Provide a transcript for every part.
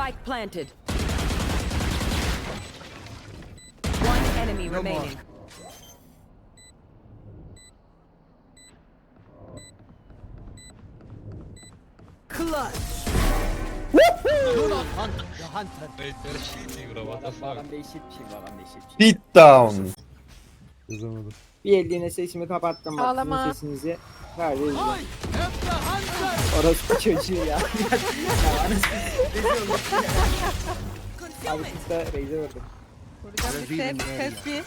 Spike planted. One enemy remaining. Clutch. Wait, they're cheating bro, what the fuck? Ben değişik bir şey var, ben değişik bir şey. Beat down. Bir elliğine sesimi kapattım bak Ağlama. sesinizi verdi. Orospu çocuğu ya. ya Abi kız da Razer vurdu. Burada bir ses, ses bir.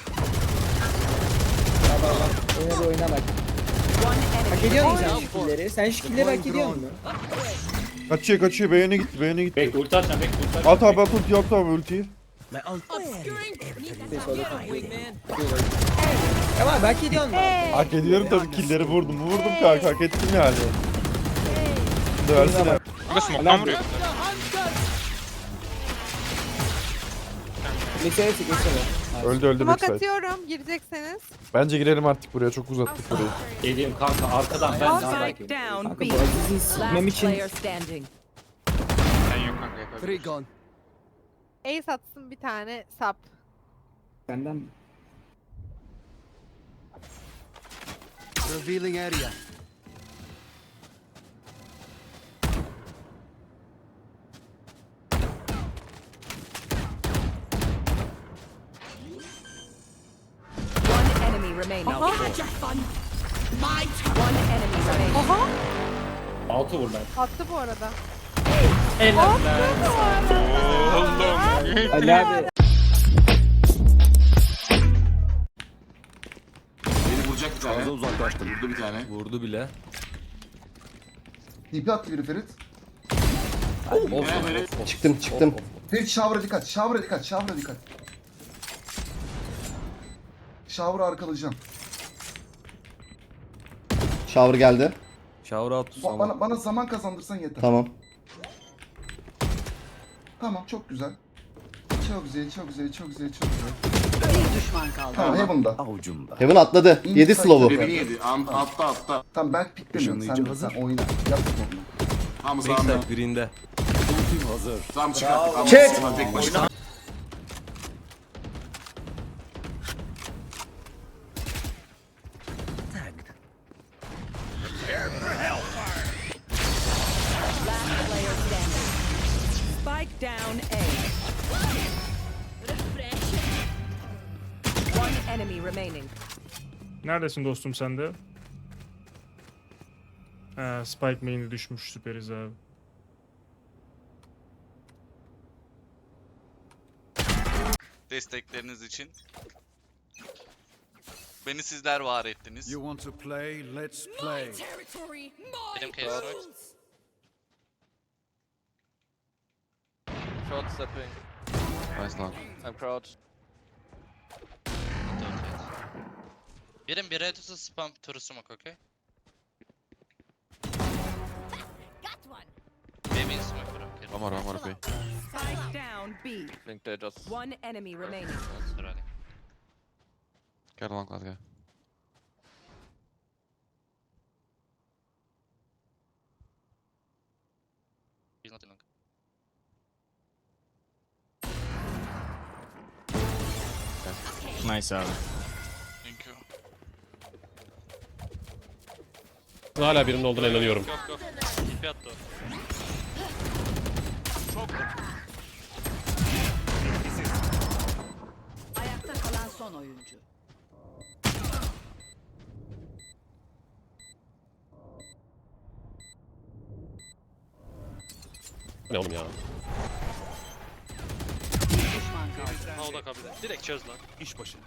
Baba bak oyna da oyna bak. Hak ediyor musun sen şu killeri? Sen şu killeri hak ediyor musun? Kaçıyor kaçıyor beğeni gitti beğeni gitti. Bekle ulti atacağım bekle ulti atacağım. At abi at ulti at abi ultiyi. Ama hak ediyor musun? Hak ediyorum tabii killeri vurdum vurdum kanka hak ettim yani. Şimdi versene. Kanka smoke'tan vuruyor. Liseye sık geçsene. Öldü öldü Smoke backside. atıyorum girecekseniz. Bence girelim artık buraya çok uzattık burayı. Geliyorum kanka arkadan ben daha belki. Kanka bu Aziz'i sikmem için. Sen yok kanka yapabilirsin. Ace atsın bir tane sap. benden mi? Revealing area. Enemy remaining. Aha. One enemy remaining. Aha Altı vur lan. attı bu arada. Helal Attı lan. bu arada. Oğlum. Ali abi. Beni vuracak bir tane. uzaklaştı. Vurdu bir tane. Vurdu bile. TP attı biri Ferit. Of, Evet. of, of. Çıktım çıktım. Of, of, of. Ferit shower'a dikkat. Shower'a dikkat. Shower'a dikkat. Shower'ı arkalayacağım. Shower geldi. Shower out Ba- sana. bana, bana zaman kazandırsan yeter. Tamam. Tamam çok güzel. Çok güzel, çok güzel, çok güzel, çok güzel. Bir düşman kaldı. Tamam Heaven'da. Heaven atladı. 7 slow'u. Beni yedi. Altta altta. Tamam ben piklemiyorum. Sen, sen oyna. Yap onu. Tamam sağında. Backside birinde. Tamam çıkar. Tamam, Çek. tamam, tek başına. Down A. One enemy remaining. Neredesin dostum sen de? Ha, Spike main'i düşmüş süperiz abi. destekleriniz için. Beni sizler var ettiniz. You want to play? Let's play. Benim case Short stepping. Nice long. I'm crouch. Birim bir red to spam turu smoke, okay? Maybe in smoke, bro. Okay. One more, one more B. Spike down B. I think they just... One enemy remaining. That's running. Get along, last guy. Nice abi. Thank you. Hala birinin olduğuna inanıyorum. Yok yok. TP attı o. Ayakta kalan son oyuncu. Ne oğlum ya? Ha o da kabul. Direkt çöz lan. İş başı.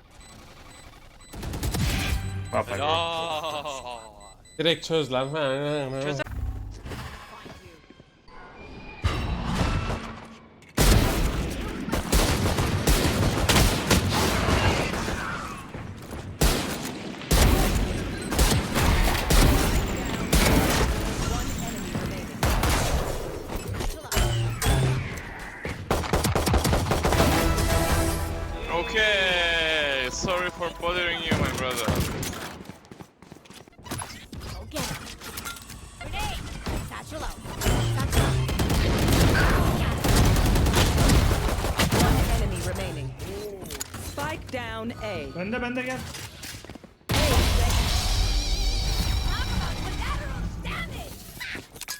Ya. Direkt çöz lan. Çöz- Hey, sorry for bothering you, my brother. One enemy remaining. Spike down A. Bende bende gel.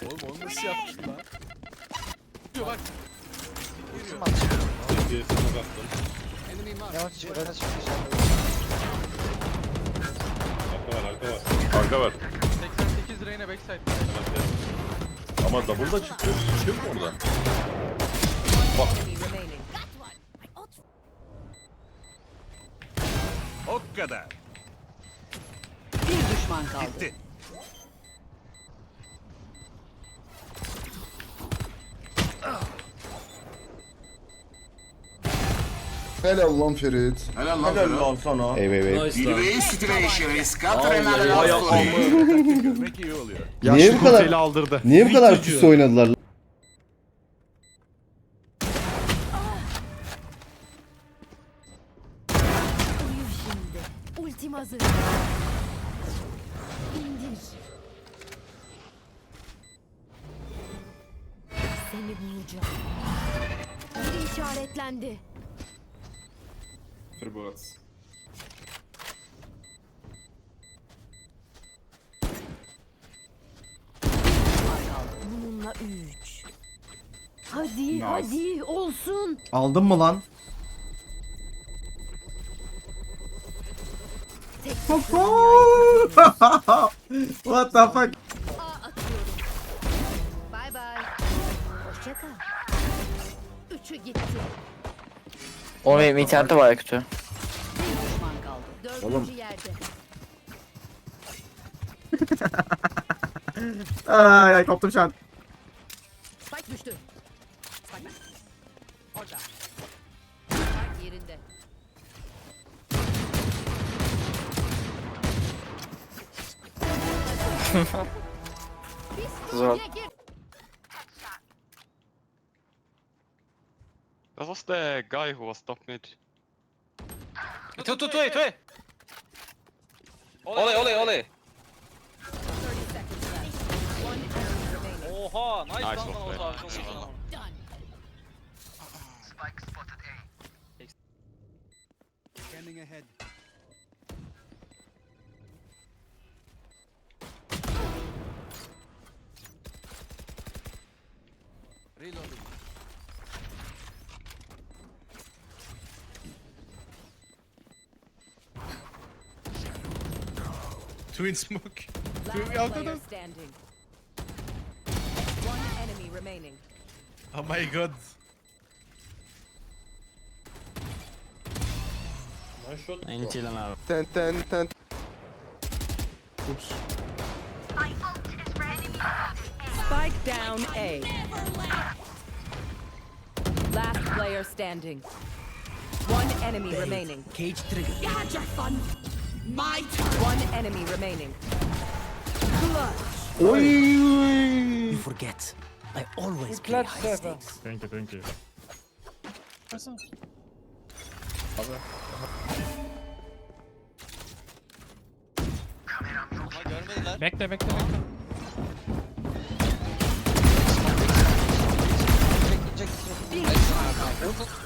Oğlum onu nasıl yaptın lan? Diyor bak. Diye sana baktım. Arka var. 88 Reyna backside. Ama double da çıktı. Çıkıyor mu orada? Remaining. O kadar. Bir düşman kaldı. Gitti. Helal lan Ferit. Helal lan Helal lan sana. Ey bey bey. Görmek iyi oluyor. Niye bu kadar aldırdı. niye bu kadar pis oynadılar? lan? Ultim hazır. İndir. Seni bulacağım. Biri işaretlendi. Bununla üç. Hadi hadi olsun. Aldın mı lan? What the fuck? Bay bay. Hoşça kal. Üçü gitti. O benim internette var kötü. Bir düşman kaldı. Dördüncü yerde. Ay ay koptum şu an. Spike düştü. Spike. Orada. Spike yerinde. Zor. That was the guy who was top mid. Tu tu tu tu. Oley oley oley. 30 seconds left. One enemy remaining. Oha nice, Nice lan of lan be. o zaman. Done. Scanning ahead. Twin smoke. Last player standing. One enemy remaining. Oh my god. Ten ten ten. Spike down A. Last player standing. One enemy remaining. Cage trigger. You had your fun. My turn. One enemy remaining. Forget. I always Thank you thank you. Ama görmediler. Bekle bekle bekle.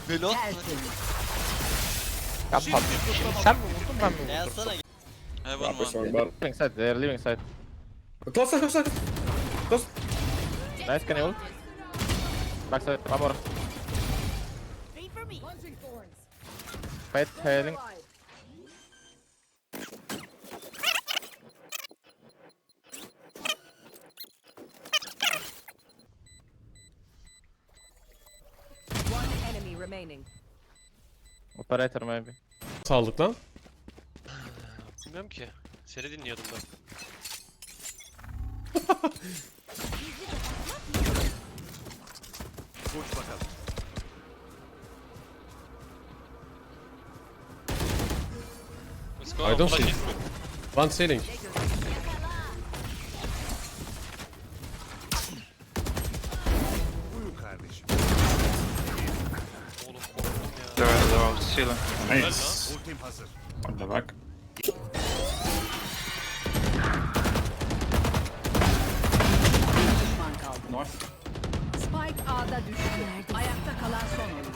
Pilot. Yapma. Sen mi mi vurdum? Gelsene. Heaven one. Living side, they're living side. Close, close, close. Close. Nice, can you hold? Backside, one more. Fight, healing. One enemy remaining. Operator maybe. Saldık lan. Bilmiyorum ki. Seni dinliyordum ben. Uç bakalım. Let's go. I don't see. One ceiling. Uyu kardeşim. Oğlum korktum ya. Nice. Ultim hazır. Bir Spike A'da düştü. Ayakta kalan son oyuncu.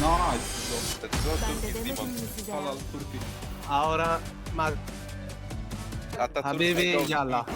Nice. Ahora, ma... Habibi, yalla.